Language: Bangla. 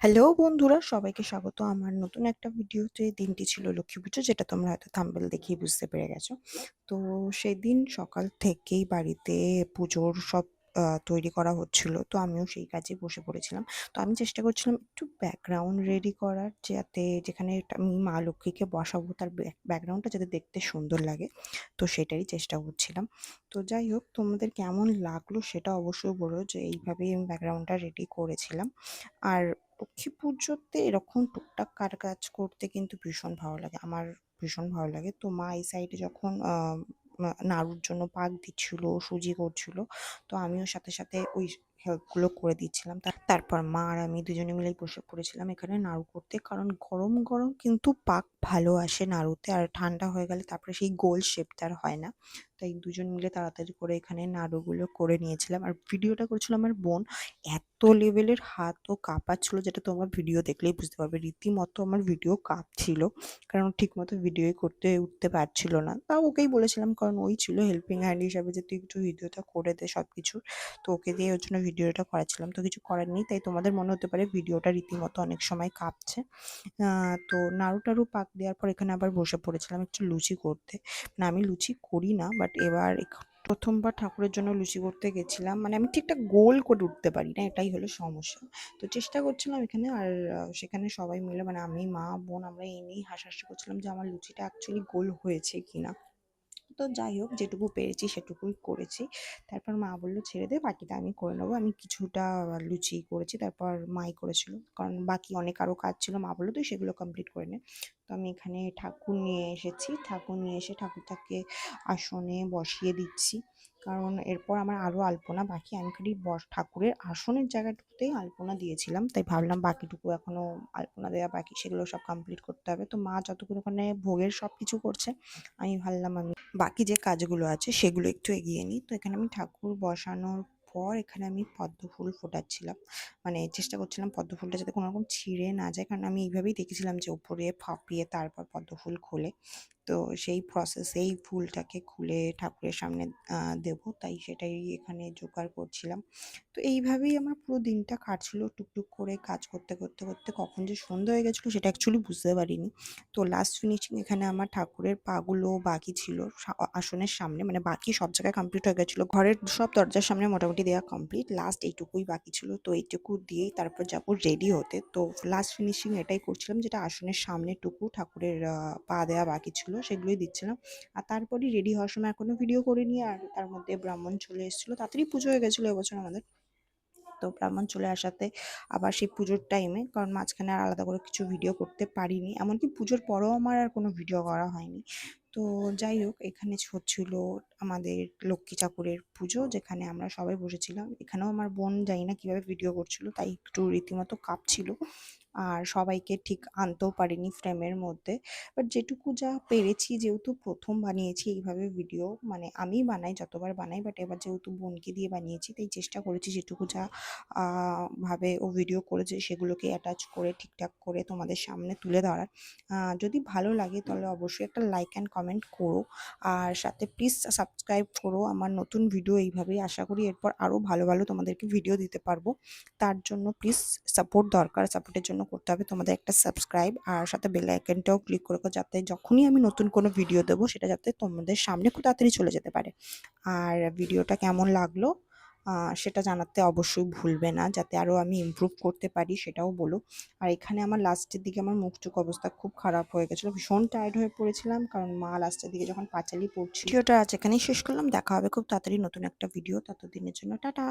হ্যালো বন্ধুরা, সবাইকে স্বাগত। আমার নতুন একটা ভিডিওতে দিনটি ছিল লক্ষ্মী পুজো, যেটা তোমরা হয়তো থাম্বেল দেখেই বুঝতে পেরে গেছো। তো সেদিন সকাল থেকেই বাড়িতে পুজোর সব তৈরি করা হচ্ছিল। তো আমিও সেই কাজে বসে পড়েছিলাম। তো আমি চেষ্টা করছিলাম একটু ব্যাকগ্রাউন্ড রেডি করার, যাতে যেখানে আমি মা লক্ষ্মীকে বসাবো, তার ব্যাকগ্রাউন্ডটা যাতে দেখতে সুন্দর লাগে। তো সেটারই চেষ্টা করছিলাম। তো যাই হোক, তোমাদের কেমন লাগল সেটা অবশ্যই বলো যে এইভাবেই আমি ব্যাকগ্রাউন্ডটা রেডি করেছিলাম। আর লক্ষ্মী পুজোতে এরকম টুকটাক কার কাজ করতে কিন্তু ভীষণ ভালো লাগে। আমার ভীষণ ভালো লাগে। তো মা এই সাইডে যখন নাড়ুর জন্য পাক দিচ্ছিল, সুজি করছিল, তো আমিও সাথে সাথে ওই হেল্পগুলো করে দিচ্ছিলাম। তার- তারপর মা আর আমি দুজনে মিলেই বসে পড়েছিলাম এখানে নাড়ু করতে। কারণ গরম গরম কিন্তু পাক ভালো আসে নাড়ুতে। আর ঠান্ডা হয়ে গেলে তারপরে সেই গোল শেপটা আর হয় না। তাই দুজন মিলে তাড়াতাড়ি করে এখানে নাড়ুগুলো করে নিয়েছিলাম। আর ভিডিওটা করেছিল আমার বোন। এত লেভেলের হাত ও কাঁপাচ্ছিল যেটা তোমরা ভিডিও দেখলেই বুঝতে পারবে। রীতিমতো আমার ভিডিও কাঁপছিল। কারণ ঠিকমতো ভিডিও করতে, উঠতে পারছিল না। তাও ওকেই বলেছিলাম, কারণ ওই ছিল হেল্পিং হ্যান্ড হিসাবে যে তুই একটু ভিডিওটা করে দে সব কিছু তো ওকে দিয়ে ওর জন্য ভিডিওটা করাচ্ছিলাম। তো কিছু করার নেই, তাই তোমাদের মনে হতে পারে ভিডিওটা রীতিমতো অনেক সময় কাঁপছে। তো নাড়ু টাড়ু পাক দেওয়ার পর এখানে আবার বসে পড়েছিলাম একটু লুচি করতে। মানে আমি লুচি করি না বাট এবার প্রথমবার ঠাকুরের জন্য লুচি করতে গেছিলাম। মানে আমি ঠিকঠাক গোল করে উঠতে পারি না, এটাই হলো সমস্যা। তো চেষ্টা করছিলাম এখানে, আর সেখানে সবাই মিলে মানে আমি, মা, বোন, আমরা এই নিয়েই হাসাহাসি করছিলাম যে আমার লুচিটা অ্যাকচুয়ালি গোল হয়েছে কিনা। তো যাই হোক, যেটুকু পেরেছি সেটুকুই করেছি। তারপর মা বলল, ছেড়ে দে, বাকিটা আমি করে নেব। আমি কিছুটা লুচি করেছি, তারপর মাই করেছিল, কারণ বাকি অনেক আরও কাজ ছিল। মা বলল, তুই সেগুলো কমপ্লিট করে নে। তো আমি এখানে ঠাকুর নিয়ে এসেছি। ঠাকুর নিয়ে এসে ঠাকুরটাকে আসনে বসিয়ে দিচ্ছি। কারণ এরপর আমার আরও আলপনা বাকি। আমি খালি বস, ঠাকুরের আসনের জায়গাটুকুতেই আলপনা দিয়েছিলাম। তাই ভাবলাম বাকিটুকু এখনও আলপনা দেওয়া বাকি। সেগুলো সব কমপ্লিট করতে হবে। তো মা যতক্ষণ ওখানে ভোগের সব কিছু করছে, আমি ভাবলাম আমি বাকি যে কাজগুলো আছে, সেগুলো একটু এগিয়ে নিই। তো এখানে আমি ঠাকুর বসানোর পর এখানে আমি পদ্ম ফুল ফোটাচ্ছিলাম। মানে চেষ্টা করছিলাম পদ্ম ফুলটা যাতে কোনোরকম ছিঁড়ে না যায়। কারণ আমি এইভাবেই দেখেছিলাম যে উপরে ফাঁপিয়ে তারপর পদ্ম ফুল খোলে। তো সেই প্রসেসেই ফুলটাকে খুলে ঠাকুরের সামনে দেবো। তাই সেটাই এখানে জোগাড় করছিলাম। তো এইভাবেই আমার পুরো দিনটা কাটছিল। টুকটুক করে কাজ করতে করতে করতে কখন যে সন্ধ্যা হয়ে গেছিল সেটা অ্যাকচুয়ালি বুঝতে পারিনি। তো লাস্ট ফিনিশিং এখানে আমার ঠাকুরের পাগুলো বাকি ছিল আসনের সামনে। মানে বাকি সব জায়গায় কমপ্লিট হয়ে গেছিল। ঘরের সব দরজার সামনে মোটামুটি দেওয়া কমপ্লিট লাস্ট এইটুকুই বাকি ছিল। তো এইটুকু দিয়েই তারপর যাব রেডি হতে। তো লাস্ট ফিনিশিং এটাই করছিলাম যেটা আসনের সামনে টুকু ঠাকুরের পা দেওয়া বাকি ছিল। সেগুলোই দিচ্ছিলাম আর তারপরই রেডি হওয়ার সময় এখনও ভিডিও করিনি আর তার মধ্যে ব্রাহ্মণ চলে এসেছিল। তাড়াতাড়ি পুজো হয়ে গেছিল এবছর আমাদের। তো ব্রাহ্মণ চলে আসাতে আবার সেই পুজোর টাইমে কারণ মাঝখানে আর আলাদা করে কিছু ভিডিও করতে পারিনি। এমনকি পুজোর পরেও আমার আর কোনো ভিডিও করা হয়নি। তো যাই হোক, এখানে হচ্ছিল আমাদের লক্ষ্মী ঠাকুরের পুজো যেখানে আমরা সবাই বসেছিলাম। এখানেও আমার বোন জানি না কীভাবে ভিডিও করছিল, তাই একটু রীতিমতো কাঁপছিল। আর সবাইকে ঠিক আনতেও পারিনি ফ্রেমের মধ্যে। বাট যেটুকু যা পেরেছি, যেহেতু প্রথম বানিয়েছি, এইভাবে ভিডিও মানে আমি বানাই, যতবার বানাই বাট এবার যেহেতু বোনকে দিয়ে বানিয়েছি, তাই চেষ্টা করেছি যেটুকু যা ভাবে ও ভিডিও করেছে, সেগুলোকে অ্যাটাচ করে, ঠিকঠাক করে তোমাদের সামনে তুলে ধরার। যদি ভালো লাগে, তাহলে অবশ্যই একটা লাইক অ্যান্ড কমেন্ট করো। আর সাথে প্লিজ সাবস্ক্রাইব করো। আমার নতুন ভিডিও এইভাবেই আশা করি এরপর আরও ভালো ভালো তোমাদেরকে ভিডিও দিতে পারব। তার জন্য প্লিজ সাপোর্ট দরকার সাপোর্টের জন্য করতে হবে, তোমাদের একটা সাবস্ক্রাইব আর সাথে বেল আইকনটাও ক্লিক করে যাতে যখনই আমি নতুন কোনো ভিডিও দেবো, সেটা যাতে তোমাদের সামনে খুব তাড়াতাড়ি চলে যেতে পারে। আর ভিডিওটা কেমন লাগল সেটা জানাতে অবশ্যই ভুলবে না, যাতে আরও আমি ইমপ্রুভ করতে পারি, সেটাও বলো। আর এখানে আমার লাস্টের দিকে আমার মুখ অবস্থা খুব খারাপ হয়ে গেছিল, ভীষণ টায়ার্ড হয়ে পড়েছিলাম, কারণ মা লাস্টের দিকে যখন পাঁচালি পড়ছি ভিডিওটা আজ এখানেই শেষ করলাম, দেখা হবে খুব তাড়াতাড়ি নতুন একটা ভিডিও ততদিনের জন্য টাটা!